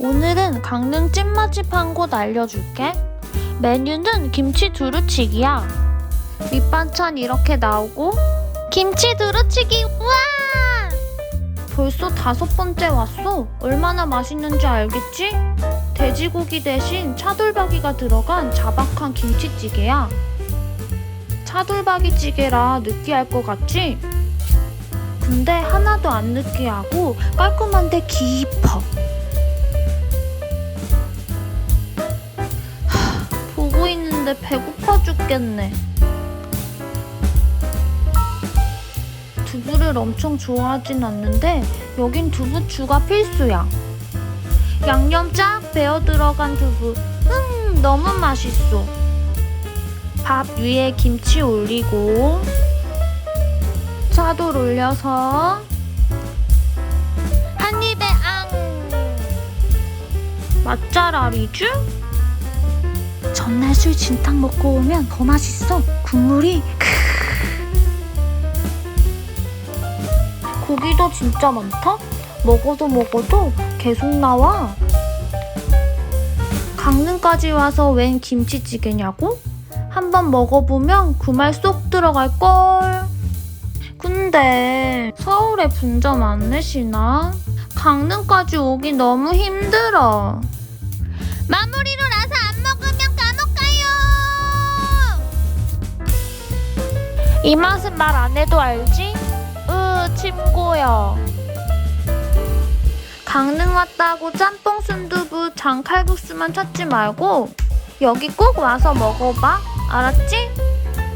오늘은 강릉 찐맛집 한 곳 알려줄게. 메뉴는 김치 두루치기야. 밑반찬 이렇게 나오고 김치 두루치기 우와! 벌써 다섯 번째 왔어. 얼마나 맛있는지 알겠지? 돼지고기 대신 차돌박이가 들어간 자박한 김치찌개야. 차돌박이 찌개라 느끼할 것 같지? 근데 하나도 안 느끼하고 깔끔한데 깊어. 있는데 배고파 죽겠네. 두부를 엄청 좋아하진 않는데 여긴 두부추가 필수야. 양념 쫙 배어 들어간 두부. 음, 너무 맛있어. 밥 위에 김치 올리고 차돌 올려서 한 입에 앙 맛잘알이죠? 전날 술 진탕 먹고 오면 더 맛있어 국물이 크으. 고기도 진짜 많다? 먹어도 먹어도 계속 나와 강릉까지 와서 웬 김치찌개냐고? 한번 먹어보면 그 말 쏙 들어갈걸 근데 서울에 분점 안 내시나? 강릉까지 오기 너무 힘들어. 마무리로 라서 안 먹으면 이 맛은 말 안 해도 알지? 으, 침 고여. 강릉 왔다고 짬뽕 순두부 장칼국수만 찾지 말고 여기 꼭 와서 먹어봐. 알았지?